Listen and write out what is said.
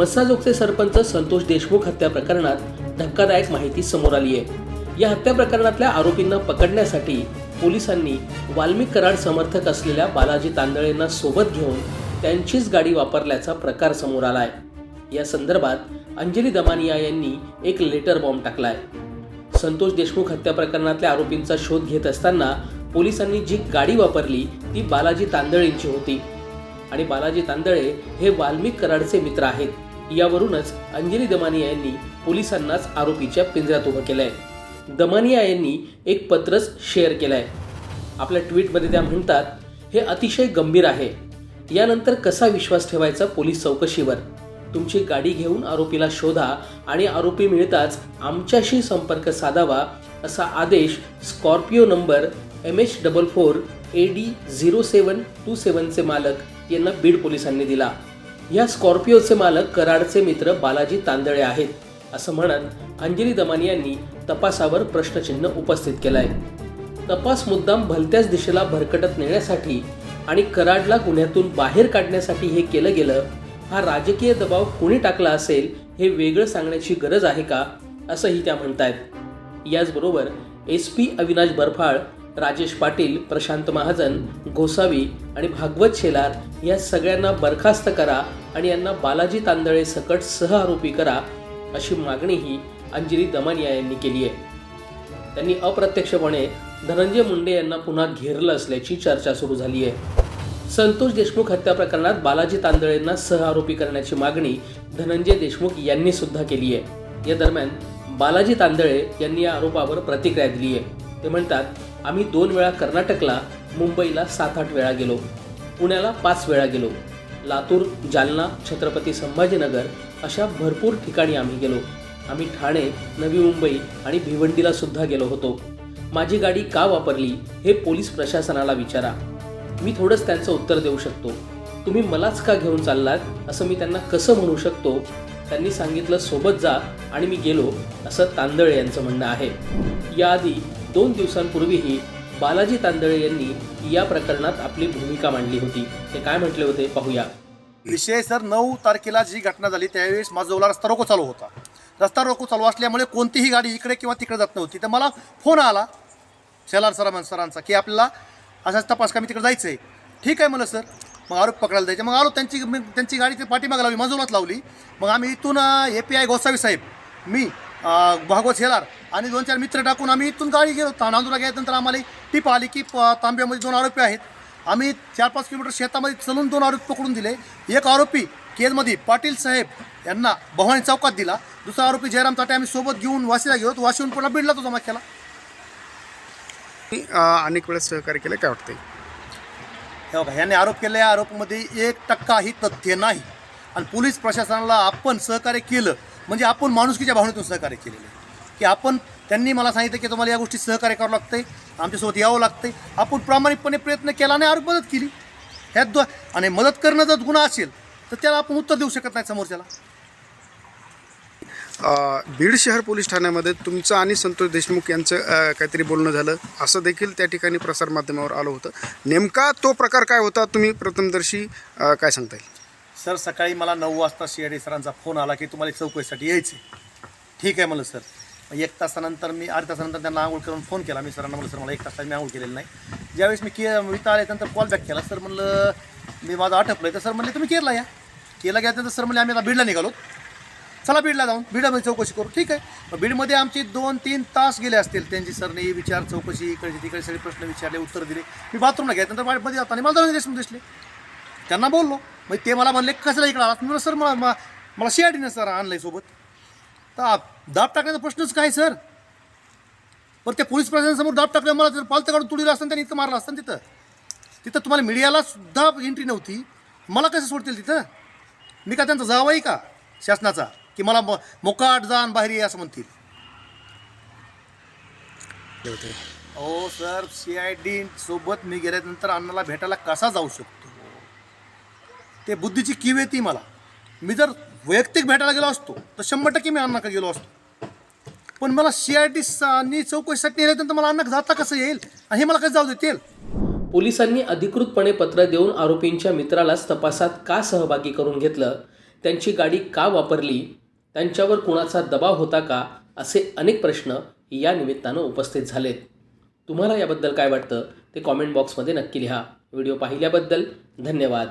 मस्साजोगचे सरपंच संतोष देशमुख हत्या प्रकरणात धक्कादायक माहिती समोर आली आहे. या हत्या प्रकरणातल्या आरोपींना पकडण्यासाठी पोलिसांनी वाल्मिक कराड समर्थक असलेल्या बालाजी तांदळेंना सोबत घेऊन त्यांचीच गाडी वापरल्याचा प्रकार समोर आला आहे या संदर्भात अंजली दमानिया यांनी एक लेटर बॉम्ब टाकलाय. संतोष देशमुख हत्या प्रकरणातल्या आरोपींचा शोध घेत असताना पोलिसांनी जी गाडी वापरली ती बालाजी तांदळेंची होती. आणि बालाजी तांदळे हे वाल्मिक कराडचे मित्र आहेत. यावरूनच अंजली दमानिया यांनी पोलिसांनाच आरोपीच्या पिंजऱ्यात उभं केलंय. दमानिया यांनी एक पत्रच शेअर केलंय. आपल्या ट्विटमध्ये त्या म्हणतात हे अतिशय गंभीर आहे. यानंतर कसा विश्वास ठेवायचा पोलीस चौकशीवर? तुमची गाडी घेऊन आरोपीला शोधा आणि आरोपी मिळताच आमच्याशी संपर्क साधावा असा आदेश Scorpio number M H double four A D zero seven two सेवनचे मालक यांना बीड पोलिसांनी दिला. या स्कॉर्पिओचे मालक कराडचे मित्र बालाजी तांदळे आहेत असं म्हणत अंजली दमानी यांनी तपासावर प्रश्नचिन्ह उपस्थित केलंय. तपास मुद्दाम भलत्याच दिशेला भरकटत नेण्यासाठी आणि कराडला गुन्ह्यातून बाहेर काढण्यासाठी हे केलं गेलं हा राजकीय दबाव कोणी टाकला असेल हे वेगळं सांगण्याची गरज आहे का असंही त्या म्हणतायत. याचबरोबर एस पी अविनाश बर्फाळ राजेश पाटील प्रशांत महाजन गोसावी आणि भागवत शेलार या सगळ्यांना बरखास्त करा आणि यांना बालाजी तांदळे सकट सहआरोपी करा अशी मागणीही अंजली दमानिया यांनी केली आहे. त्यांनी अप्रत्यक्षपणे धनंजय मुंडे यांना पुन्हा घेरलं असल्याची चर्चा सुरू झाली आहे. संतोष देशमुख हत्या प्रकरणात बालाजी तांदळेंना सह आरोपी करण्याची मागणी धनंजय देशमुख यांनी सुद्धा केली आहे. या दरम्यान बालाजी तांदळे यांनी या आरोपावर प्रतिक्रिया दिली आहे. ते म्हणतात आम्ही दोन वेळा कर्नाटकला मुंबईला सात आठ वेळा गेलो. पुण्याला पाच वेळा गेलो. लातूर जालना छत्रपती संभाजीनगर अशा भरपूर ठिकाणी आम्ही गेलो. आम्ही ठाणे नवी मुंबई आणि भिवंडीला सुद्धा गेलो होतो. माझी गाडी का वापरली हे पोलीस प्रशासनाला विचारा. मी थोडंच त्यांचं उत्तर देऊ शकतो. तुम्ही मलाच का घेऊन चाललात? असं मी त्यांना कसं म्हणू शकतो? त्यांनी सांगितलं सोबत जा आणि मी गेलो असं तांदळ यांचं म्हणणं आहे. याआधी दोन दिवसांपूर्वीही बालाजी तांदळे यांनी या प्रकरणात आपली भूमिका मांडली होती. ते काय म्हटले होते? पाहूया. विषय सर नऊ तारखेला जी घटना झाली त्यावेळेस माझा रस्ता रोको चालू होता. रस्ता रोको चालू असल्यामुळे कोणतीही गाडी इकडे किंवा तिकडे जात नव्हती. तर मला फोन आला शेलार सरा सरांचा की आपल्याला असाच तपास का मी तिकडे जायचं आहे ठीक आहे मला सर. मग आरोप पकडायला जायचं. मग आलो त्यांची मी त्यांची गाडी ते पाठीमागे लावली मजुरात लावली. मग आम्ही इथून ए पी आय गोसावी साहेब मी भागवत शेलार आणि दोन चार मित्र टाकून आम्ही इथून गाडी गेलो नांदूरला गेल्यानंतर आम्हाला टीप आली की प- तांब्यामध्ये दोन आरोपी आहेत. आम्ही चार पाच किलोमीटर शेतामध्ये चलून दोन आरोपी पकडून दिले. एक आरोपी केजमध्ये पाटील साहेब यांना भवानी चौकात दिला. दुसरा आरोपी जयराम ताटे आम्ही सोबत घेऊन वाशीला गेलो वाशीहून पुन्हा बीडला तो जमा केला. अनेक वेळेस सहकार्य केलं काय वाटतंय? हे बघा ह्याने आरोप केलेल्या आरोपामध्ये एक टक्काही तथ्य नाही. आणि पोलीस प्रशासनाला आपण सहकार्य केलं. म्हणजे आपण माणुसकीच्या भावनेतून सहकार्य केलेलं आहे. की आपण त्यांनी मला सांगितलं की तुम्हाला या गोष्टी सहकार्य करावं लागतंय आमच्यासोबत यावं लागतंय. आपण प्रामाणिकपणे प्रयत्न केला आणि आरोग्य मदत केली. ह्यात दो आणि मदत करणं जर गुन्हा असेल तर त्याला आपण उत्तर देऊ शकत नाही समोरच्याला. बीड शहर पोलीस ठाण्यामध्ये तुमचं आणि संतोष देशमुख यांचं काहीतरी बोलणं झालं. असं देखील त्या ठिकाणी प्रसारमाध्यमावर आलं होतं. नेमका तो प्रकार काय होता? तुम्ही प्रथमदर्शी काय सांगता येईल सर सकाळी मला नऊ वाजता शिर्डे सरांचा फोन आला की तुम्हाला एक चौकशीसाठी यायचे ठीक आहे म्हणलं सर. एक तासानंतर मी अर्ध्या तासानंतर त्यांना आंघोळ करून फोन केला. मी सरांना म्हणलं सर मला एक तास मी आंघोळ केलेलं नाही. ज्यावेळेस मी के विता आले त्यानंतर कॉल बॅक केला. सर म्हणलं मी माझं आटपलं तर सर म्हणले तुम्ही केला या. केला गेल्यानंतर सर म्हणले आम्ही आता बीडला निघालो. चला बीडला जाऊन बीडमध्ये चौकशी करू. ठीक आहे. मग बीडमध्ये आमचे दोन तीन तास गेले असतील. त्यांची सरने विचार चौकशी इकडे तिकडे सगळे प्रश्न विचारले उत्तर दिले. मी बाथरूमला गेले त्यानंतरमध्ये जाताना मला दोन दिसले. त्यांना बोललो. मग ते मला म्हणले कशाला इकडे आलात मी सर मला मला- मला सी आय डीने सर आणलं आहे सोबत. तर दाब टाकण्याचा प्रश्नच काय सर? पण त्या पोलीस प्रशासनासमोर दाब टाकलं मला जर पालतं काढून तुडीला असतं त्यांनी इतकं मारलं असतं तिथं? तिथं तुम्हाला मीडियाला सुद्धा एंट्री नव्हती. मला कसं सोडतील तिथं? मी का त्यांचा जावाई का शासनाचा? की मला मोकाट जाण बाहेर ये असं म्हणतील. हो सर सी आय डी सोबत मी गेल्यानंतर अण्णाला भेटायला कसा जाऊ शकतो? ते बुद्धीची कीव येते मला. मी जर वैयक्तिक भेटायला गेलो असतो तर शंभर टक्के मी अन्नाकडे गेलो असतो. पण मला सी आय टी आणि चौकशीसाठी तर मला अण्णा जाता कसं येईल? आणि हे मला कसं जाऊ देतील पोलिसांनी अधिकृतपणे पत्र देऊन आरोपींच्या मित्रालाच तपासात का सहभागी करून घेतलं? त्यांची गाडी का वापरली? त्यांच्यावर कुणाचा दबाव होता का? असे अनेक प्रश्न या निमित्तानं उपस्थित झालेत. तुम्हाला याबद्दल काय वाटतं? ते कॉमेंट बॉक्समध्ये नक्की लिहा. व्हिडिओ पाहिल्याबद्दल धन्यवाद.